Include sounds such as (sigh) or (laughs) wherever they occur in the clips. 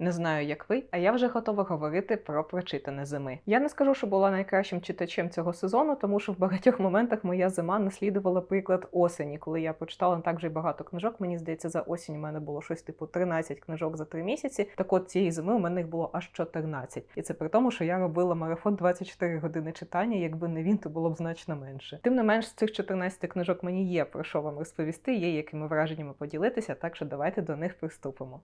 Не знаю, як ви, а я вже готова говорити про прочитане зими. Я не скажу, що була найкращим читачем цього сезону, тому що в багатьох моментах моя зима наслідувала приклад осені, коли я прочитала так вже багато книжок. Мені здається, за осінь у мене було щось типу 13 книжок за 3 місяці. Так от цієї зими у мене їх було аж 14. І це при тому, що я робила марафон 24 години читання. Якби не він, то було б значно менше. Тим не менш, з цих 14 книжок мені є про що вам розповісти, є якими враженнями поділитися, так що давайте до них приступимо.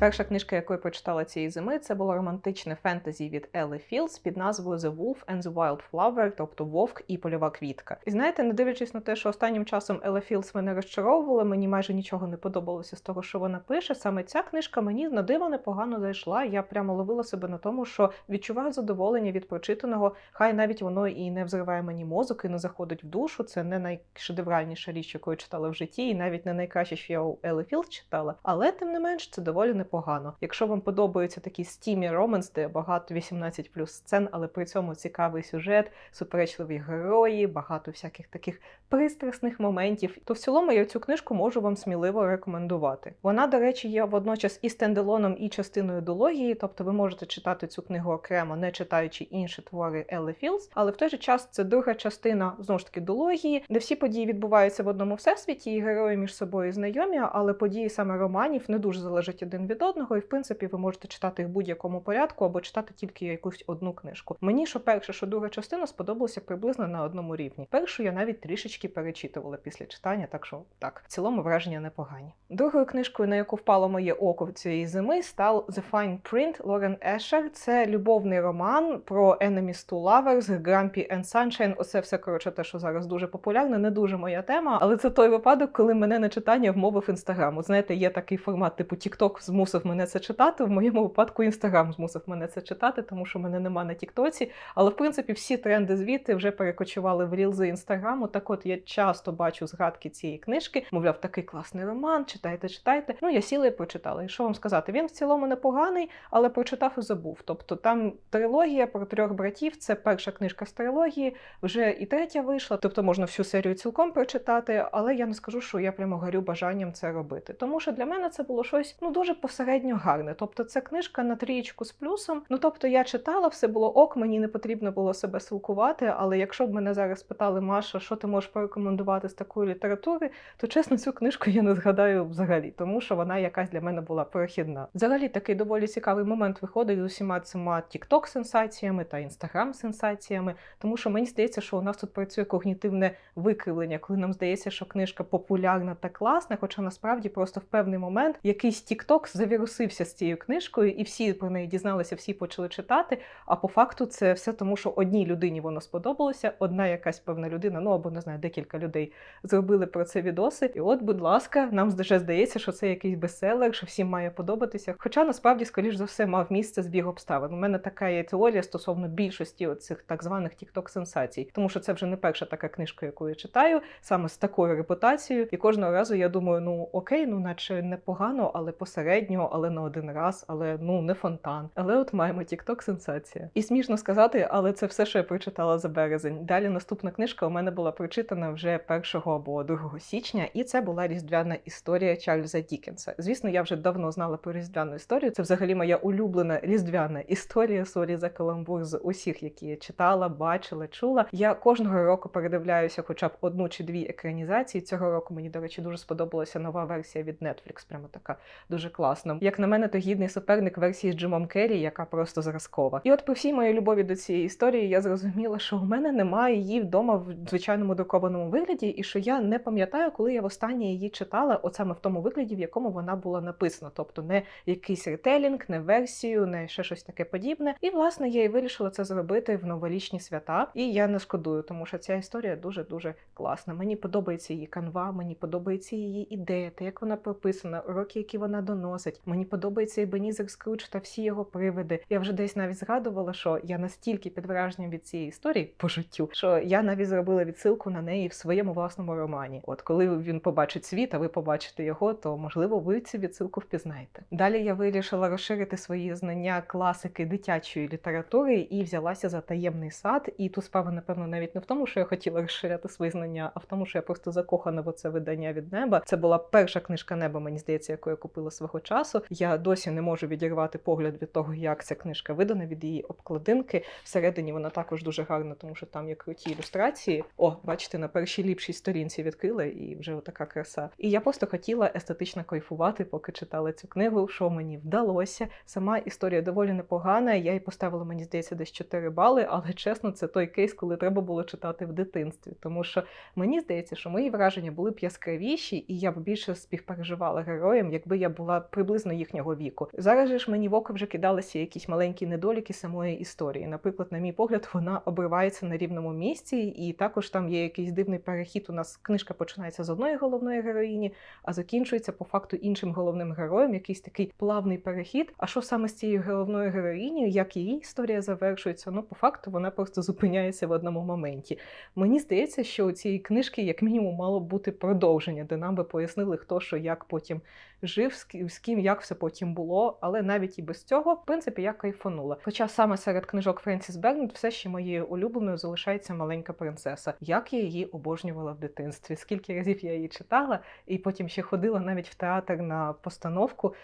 Перша книжка, яку я прочитала цієї зими, це було романтичне фентезі від Елли Філдс під назвою The Wolf and the Wild Flower, тобто Вовк і польова квітка. І знаєте, не дивлячись на те, що останнім часом Елла Філдс мене розчаровувала, мені майже нічого не подобалося з того, що вона пише. Саме ця книжка мені на диво непогано зайшла. Я прямо ловила себе на тому, що відчуваю задоволення від прочитаного. Хай навіть воно і не взриває мені мозок, і не заходить в душу. Це не найшедевральніша річ, яку я читала в житті, і навіть не найкраще, що я у Елли Філдс читала. Але тим не менш, це доволі непогано. Якщо вам подобаються такі стімі романс, де багато 18 плюс сцен, але при цьому цікавий сюжет, суперечливі герої, багато всяких таких пристрасних моментів, то в цілому я цю книжку можу вам сміливо рекомендувати. Вона, до речі, є водночас і стендалоном, і частиною дології, тобто ви можете читати цю книгу окремо, не читаючи інші твори Елли Філдс, але в той же час це друга частина знову ж таки дології, де всі події відбуваються в одному всесвіті, і герої між собою знайомі, але події саме романів не дуже залежать один від одного, і в принципі ви можете читати їх в будь-якому порядку або читати тільки якусь одну книжку. Мені що перша, що друга частина сподобалося приблизно на одному рівні. Першу я навіть трішечки перечитувала після читання, так що так, в цілому враження непогані. Другою книжкою, на яку впало моє око цієї зими, став The Fine Print Лорен Ешер. Це любовний роман про Enemies to Lovers, Grumpy and Sunshine. Оце все коротше, те, що зараз дуже популярне, не дуже моя тема, але це той випадок, коли мене на читання вмовив інстаграм. От знаєте, є такий формат, типу TikTok змусив мене це читати. В моєму випадку інстаграм змусив мене це читати, тому що мене нема на Тіктоці. Але в принципі всі тренди звідти вже перекочували в рілзи інстаграму. Так от я часто бачу згадки цієї книжки. Мовляв, такий класний роман. Читайте, читайте. Ну я сіла і прочитала. І що вам сказати? Він в цілому непоганий, але прочитав і забув. Тобто там трилогія про трьох братів. Це перша книжка з трилогії, вже і третя вийшла. Тобто можна всю серію цілком прочитати, але я не скажу, що я прямо горю бажанням це робити. Тому що для мене це було щось ну дуже посередньо гарне. Тобто, це книжка на трієчку з плюсом. Ну тобто я читала, все було ок, мені не потрібно було себе силкувати. Але якщо б мене зараз питали, Маша, що ти можеш порекомендувати з такої літератури, то чесно, цю книжку я не згадаю взагалі, тому що вона якась для мене була прохідна. Взагалі такий доволі цікавий момент виходить з усіма цими тікток сенсаціями та інстаграм сенсаціями, тому що мені здається, що у нас тут працює когнітивне викривлення, коли нам здається, що книжка популярна та класна, хоча насправді просто в певний момент якийсь тікток завірусився з цією книжкою, і всі про неї дізналися, всі почали читати. А по факту це все тому, що одній людині воно сподобалося, одна якась певна людина, ну або не знаю, декілька людей зробили про це відоси. І от, будь ласка, нам вже здається, що це якийсь бестселер, що всім має подобатися. Хоча насправді, скоріш за все, мав місце збіг обставин. У мене така є теорія стосовно більшості цих так званих тікток сенсацій, тому що це вже не перша така книжка, яку я читаю, саме з такою репутацією. І кожного разу я думаю, ну окей, ну наче непогано, але посередньо, але не один раз, але ну не фонтан. Але от маємо тікток сенсація. І смішно сказати, але це все, що я прочитала за березень. Далі наступна книжка у мене була прочитана вже 1 або 2 січня, і це була різдвяна історія Чарльза Дікенса. Звісно, я вже давно знала про різдвяну історію. Це взагалі моя улюблена різдвяна історія. Сорі за каламбур з усіх, які я читала, бачила, чула. Я кожного року передивляюся, хоча б одну чи дві екранізації. Цього року мені, до речі, дуже сподобалася нова версія від Netflix, прямо така дуже класна. Як на мене, то гідний суперник версії з Джимом Керрі, яка просто зразкова. І от при всій моїй любові до цієї історії я зрозуміла, що у мене немає її вдома в звичайному друкованому вигляді, і що я не пам'ятаю, коли я востаннє її читала, от саме в тому вигляді, в якому вона була написана, тобто не якийсь ретелінг, не версію, не ще щось таке подібне. І власне я і вирішила це зробити в новорічні свята. І я не шкодую, тому що ця історія дуже дуже класна. Мені подобається її канва, мені подобається її ідея, те, як вона прописана, уроки, які вона доносить. Досить. Мені подобається Ебенізер Скрудж та всі його привиди. Я вже десь навіть згадувала, що я настільки під враженням від цієї історії по життю, що я навіть зробила відсилку на неї в своєму власному романі. От коли він побачить світ, а ви побачите його, то можливо ви цю відсилку впізнаєте. Далі я вирішила розширити свої знання класики дитячої літератури і взялася за таємний сад. І тут справа, напевно, навіть не в тому, що я хотіла розширяти свої знання, а в тому, що я просто закохана в це видання від неба. Це була перша книжка неба, мені здається, яку я купила свого часу. Я досі не можу відірвати погляд від того, як ця книжка видана, від її обкладинки. Всередині вона також дуже гарна, тому що там є круті ілюстрації. О, бачите, на першій ліпшій сторінці відкрила і вже така краса. І я просто хотіла естетично кайфувати, поки читала цю книгу. Що мені вдалося. Сама історія доволі непогана. Я їй поставила, мені здається, десь 4 бали, але чесно, це той кейс, коли треба було читати в дитинстві. Тому що мені здається, що мої враження були б яскравіші, і я б більше співпереживала героям, якби я була приблизно їхнього віку. Зараз же ж мені в око вже кидалися якісь маленькі недоліки самої історії. Наприклад, на мій погляд, вона обривається на рівному місці, і також там є якийсь дивний перехід. У нас книжка починається з одної головної героїні, а закінчується по факту іншим головним героєм. Якийсь такий плавний перехід. А що саме з цією головною героїнею, як її історія завершується? Ну, по факту, вона просто зупиняється в одному моменті. Мені здається, що у цієї книжки, як мінімум, мало бути продовження, де нам би пояснили, хто що як потім жив, з ким як все потім було. Але навіть і без цього, в принципі, я кайфанула. Хоча саме серед книжок Френсіс Бернет все ще моєю улюбленою залишається маленька принцеса. Як я її обожнювала в дитинстві, скільки разів я її читала, і потім ще ходила навіть в театр на постановку.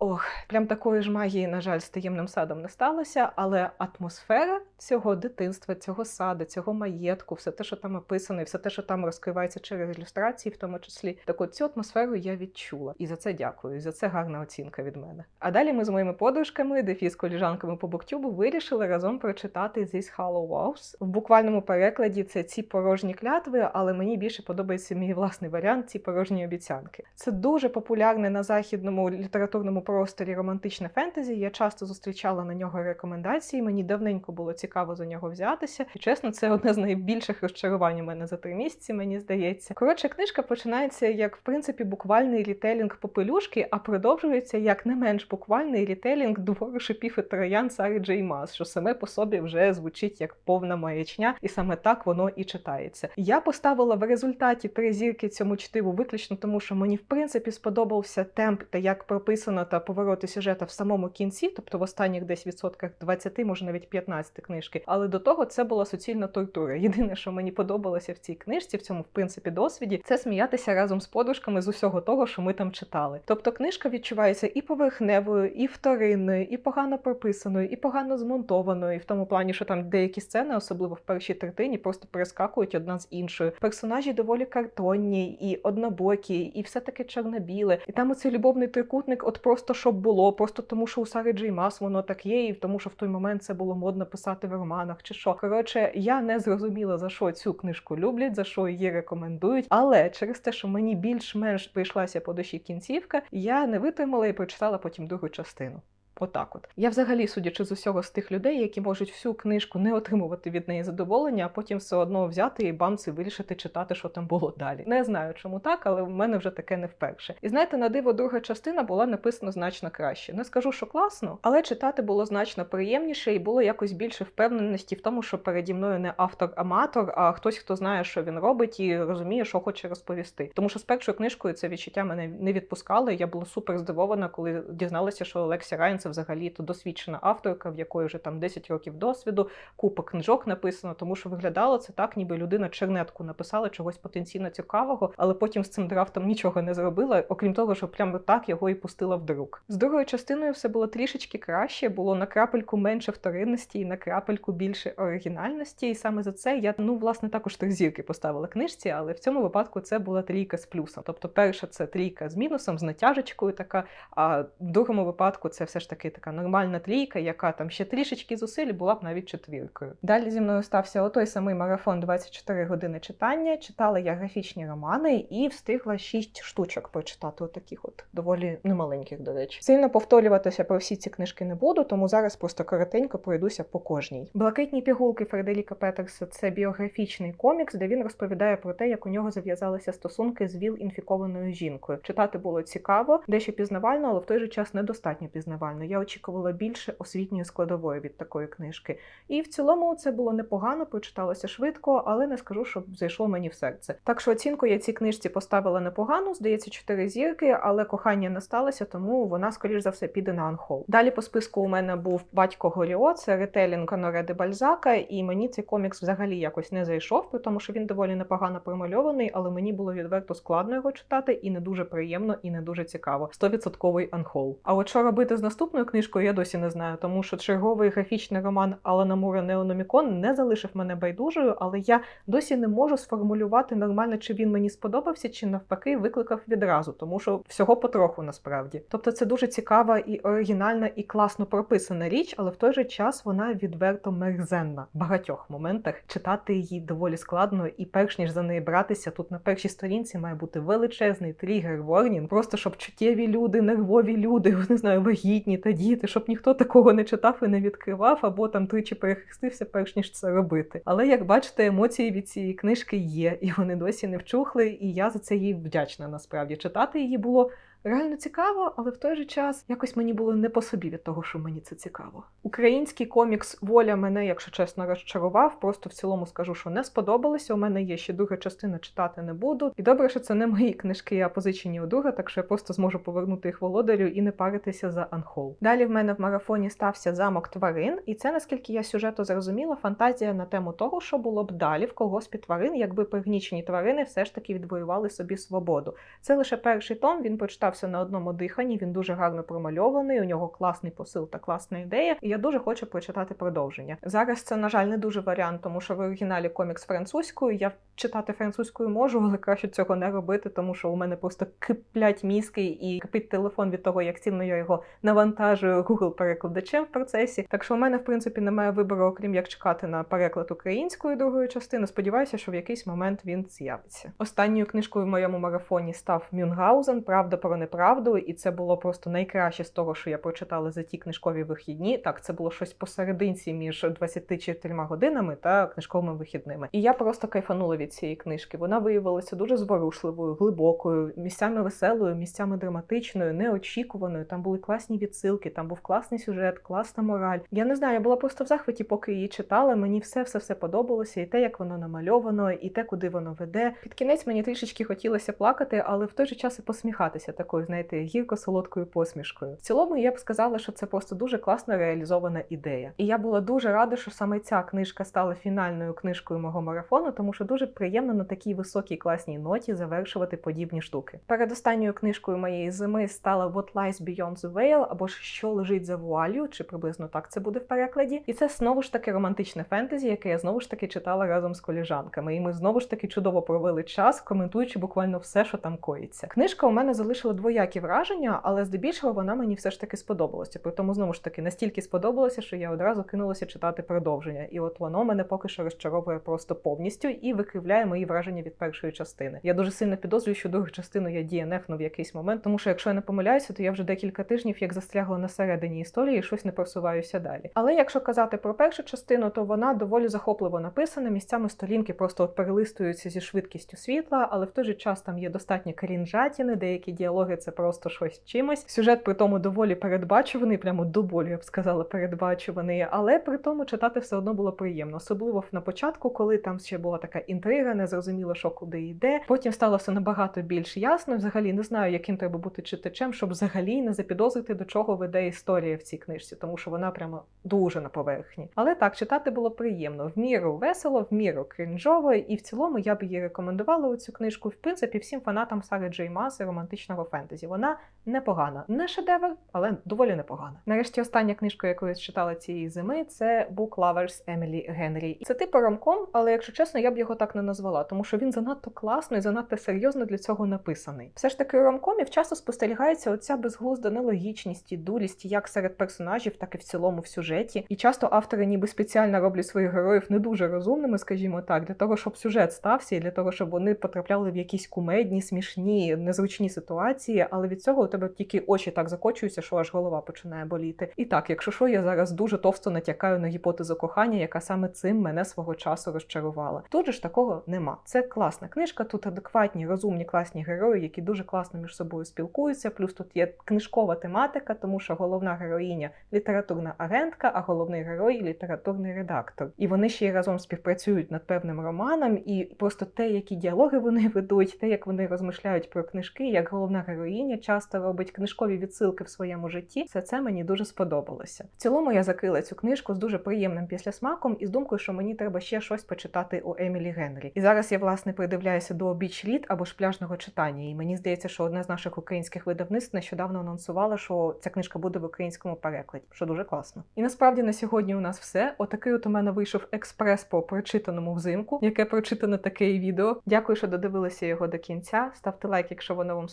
Ох, прям такої ж магії, на жаль, з таємним садом не сталося, але атмосфера цього дитинства, цього саду, цього маєтку, все те, що там описано, і все те, що там розкривається через ілюстрації, в тому числі, так от цю атмосферу я відчула. І за це дякую. І за це гарна оцінка від мене. А далі ми з моїми подружками, дефі з коліжанками по буктюбу, вирішили разом прочитати This Hollow Vows. В буквальному перекладі це ці порожні клятви, але мені більше подобається мій власний варіант ці порожні обіцянки. Це дуже популярне на західному літературному просторі романтичне фентезі. Я часто зустрічала на нього рекомендації. Мені давненько було цікаво за нього взятися. І чесно, це одне з найбільших розчарувань у мене за три місяці, мені здається. Коротше, книжка починається як в принципі буквальний рітелінг попелюшки, а продовжується як не менш буквальний рітелінг двору шипів і троян Сари Джей що саме по собі вже звучить як повна маячня, і саме так воно і читається. Я поставила в результаті три зірки цьому чтиву виключно тому, що мені в принципі сподобався темп та як прописано та повороти сюжета в самому кінці, тобто в останніх десь відсотках 20, може навіть 15 книжки. Але до того це була суцільна тортура. Єдине, що мені подобалося в цій книжці, в цьому в принципі досвіді, це сміятися разом з подружками з усього того, що ми там читали. Тобто книжка відчувається і поверхневою, і вторинною, і погано прописаною, і погано змонтованою, і в тому плані, що там деякі сцени, особливо в першій третині, просто перескакують одна з іншою. Персонажі доволі картонні і однобокі, і все таке чорно-біле. І там оцей любовний трикутник, от просто щоб було, просто тому, що у Сари Джей Мас воно так є, і тому, що в той момент це було модно писати в романах, чи що. Коротше, я не зрозуміла за що цю книжку люблять, за що її рекомендують. Але через те, що мені більш-менш прийшлася по душі кінцівка, я не витримала і прочитала потім другу частину. Отак, от я взагалі, судячи з усього з тих людей, які можуть всю книжку не отримувати від неї задоволення, а потім все одно взяти і бамці вирішити читати, що там було далі. Не знаю, чому так, але в мене вже таке не вперше. І знаєте, на диво, друга частина була написана значно краще. Не скажу, що класно, але читати було значно приємніше і було якось більше впевненості в тому, що переді мною не автор-аматор, а хтось, хто знає, що він робить, і розуміє, що хоче розповісти. Тому що з першою книжкою це відчуття мене не відпускало. Я була супер здивована, коли дізналася, що Олексі Райан це взагалі то досвідчена авторка, в якої вже там 10 років досвіду, купа книжок написано, тому що виглядало це так, ніби людина чернетку написала чогось потенційно цікавого, але потім з цим драфтом нічого не зробила, окрім того, що прямо так його і пустила в друк. З другою частиною все було трішечки краще, було на крапельку менше вторинності і на крапельку більше оригінальності. І саме за це я ну власне також три зірки поставила книжці, але в цьому випадку це була трійка з плюсом. Тобто, перша це трійка з мінусом, з натяжечкою така. А в другому випадку це все ж таки таки така нормальна трійка, яка там ще трішечки зусиль була б навіть четвіркою. Далі зі мною стався отой самий марафон 24 години читання. Читала я графічні романи і встигла 6 штучок прочитати, отаких от доволі немаленьких, до речі. Сильно повторюватися про всі ці книжки не буду, тому зараз просто коротенько пройдуся по кожній. Блакитні пігулки Фредеріка Петерса це біографічний комікс, де він розповідає про те, як у нього зав'язалися стосунки з ВІЛ-інфікованою жінкою. Читати було цікаво, дещо пізнавально, але в той же час недостатньо пізнавально. Я очікувала більше освітньої складової від такої книжки. І в цілому це було непогано, прочиталося швидко, але не скажу, щоб зайшло мені в серце. Так що оцінку я цій книжці поставила непогану, здається, 4 зірки, але кохання не сталося, тому вона, скоріш за все, піде на анхол. Далі по списку у мене був батько Горіо, це ретелінг Оноре де Бальзака, і мені цей комікс взагалі якось не зайшов, при тому що він доволі непогано промальований, але мені було відверто складно його читати, і не дуже приємно, і не дуже цікаво. 100% анхол. А от що робити з наступною книжкою, я досі не знаю, тому що черговий графічний роман Алана Мура Неономікон не залишив мене байдужою, але я досі не можу сформулювати нормально, чи він мені сподобався, чи навпаки викликав відразу, тому що всього потроху насправді. Тобто це дуже цікава і оригінальна, і класно прописана річ, але в той же час вона відверто мерзенна в багатьох моментах. Читати її доволі складно, і перш ніж за неї братися, тут на першій сторінці має бути величезний тригер ворнінг, просто щоб чуттєві люди, нервові люди, (laughs) не знаю, вагітні та діти, щоб ніхто такого не читав і не відкривав, або там тричі перехрестився, перш ніж це робити. Але як бачите, емоції від цієї книжки є, і вони досі не вчухли, і я за це їй вдячна насправді. Читати її було реально цікаво, але в той же час якось мені було не по собі від того, що мені це цікаво. Український комікс Воля мене, якщо чесно, розчарував. Просто в цілому скажу, що не сподобалося. У мене є ще друга частина, читати не буду. І добре, що це не мої книжки, а позичені у друга, так що я просто зможу повернути їх володарю і не паритися за анхол. Далі в мене в марафоні стався замок тварин, і це, наскільки я сюжету зрозуміла, фантазія на тему того, що було б далі в колгоспі тварин, якби пригнічені тварини все ж таки відвоювали собі свободу. Це лише перший том. Він прочитався на одному диханні. Він дуже гарно промальований. У нього класний посил та класна ідея. І я дуже хочу прочитати продовження. Зараз це, на жаль, не дуже варіант, тому що в оригіналі комікс французькою. Я читати французькою можу, але краще цього не робити, тому що у мене просто киплять мізки і кипить телефон від того, як сильно я його навантажую Google перекладачем в процесі. Так що у мене, в принципі, немає вибору, окрім як чекати на переклад української другої частини. Сподіваюся, що в якийсь момент він з'явиться. Останньою книжкою в моєму марафоні став Мюнгаузен Правда про неправду, і це було просто найкраще з того, що я прочитала за ті книжкові вихідні. Так, це було щось посерединці між 24 годинами та книжковими вихідними. І я просто кайфанула від цієї книжки. Вона виявилася дуже зворушливою, глибокою, місцями веселою, місцями драматичною, неочікуваною. Там були класні відсилки, там був класний сюжет, класна мораль. Я не знаю, я була просто в захваті, поки її читала. Мені все все все подобалося, і те, як воно намальовано, і те, куди воно веде. Під кінець мені трішечки хотілося плакати, але в той же час і посміхатися такою, знаєте, гірко-солодкою посмішкою. В цілому я б сказала, що це просто дуже класно реалізована ідея. І я була дуже рада, що саме ця книжка стала фінальною книжкою мого марафону, тому що дуже приємно на такій високій класній ноті завершувати подібні штуки. Перед останньою книжкою моєї зими стала What Lies Beyond the Veil, або ж що лежить за вуалью, чи приблизно так це буде в перекладі. І це знову ж таки романтичне фентезі, яке я знову ж таки читала разом з коліжанками. І ми знову ж таки чудово провели час, коментуючи буквально все, що там коїться. Книжка у мене залишила двоякі враження, але здебільшого вона мені все ж таки сподобалася. При тому знову ж таки настільки сподобалося, що я одразу кинулася читати продовження. І от воно мене поки що розчаровує просто повністю і викривляє мої враження від першої частини. Я дуже сильно підозрюю, що другу частину я DNF-ну в якийсь момент, тому що якщо я не помиляюся, то я вже декілька тижнів як застрягла на середині історії, і щось не просуваюся далі. Але якщо казати про першу частину, то вона доволі захопливо написана. Місцями сторінки просто от перелистуються зі швидкістю світла, але в той же час там є достатньо крінжатіни, деякі діалоги це просто щось чимось. Сюжет при тому доволі передбачуваний, прямо до болю, я б сказала, передбачуваний, але при тому читати все одно було приємно, особливо на початку, коли там ще була така інтрига, не зрозуміло, що куди йде. Потім стало все набагато більш ясно. Взагалі не знаю, яким треба бути читачем, щоб взагалі не запідозрити, до чого веде історія в цій книжці, тому що вона прямо дуже на поверхні. Але так, читати було приємно, в міру весело, в міру крінжово, і в цілому я б її рекомендувала у цю книжку. В принципі, всім фанатам Сари Джей Мас романтичного фентезі. Фентезі. Вона непогана. Не шедевр, але доволі непогана. Нарешті остання книжка, яку я читала цієї зими, це Book Lovers Емілі Генрі. Це типу ромком, але якщо чесно, я б його так не назвала, тому що він занадто класно і занадто серйозно для цього написаний. Все ж таки, у ромкомів часто спостерігається оця безглузда нелогічність і дулість як серед персонажів, так і в цілому в сюжеті. І часто автори ніби спеціально роблять своїх героїв не дуже розумними, скажімо так, для того, щоб сюжет стався, і для того, щоб вони потрапляли в якісь кумедні, смішні, незручні ситуації, але від цього у тебе тільки очі так закочуються, що аж голова починає боліти. І так, якщо що, я зараз дуже товсто натякаю на гіпотезу кохання, яка саме цим мене свого часу розчарувала. Тут же ж такого нема. Це класна книжка, тут адекватні, розумні, класні герої, які дуже класно між собою спілкуються. Плюс тут є книжкова тематика, тому що головна героїня літературна агентка, а головний герой літературний редактор. І вони ще й разом співпрацюють над певним романом, і просто те, які діалоги вони (laughs) ведуть, те, як вони розмишляють про книжки, як головна героїня часто робить книжкові відсилки в своєму житті. Все це мені дуже сподобалося. В цілому я закрила цю книжку з дуже приємним післясмаком і з думкою, що мені треба ще щось почитати у Емілі Генрі. І зараз я власне придивляюся до біч літ або ж пляжного читання. І мені здається, що одне з наших українських видавництв нещодавно анонсувало, що ця книжка буде в українському перекладі, що дуже класно. І насправді на сьогодні у нас все. Отакий от у мене вийшов експрес по прочитаному взимку, яке прочитане таке відео. Дякую, що додивилися його до кінця. Ставте лайк, якщо воно вам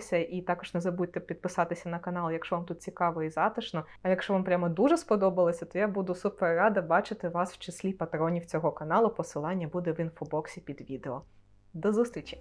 сподобалося, і також не забудьте підписатися на канал, якщо вам тут цікаво і затишно. А якщо вам прямо дуже сподобалося, то я буду супер рада бачити вас в числі патронів цього каналу. Посилання буде в інфобоксі під відео. До зустрічі!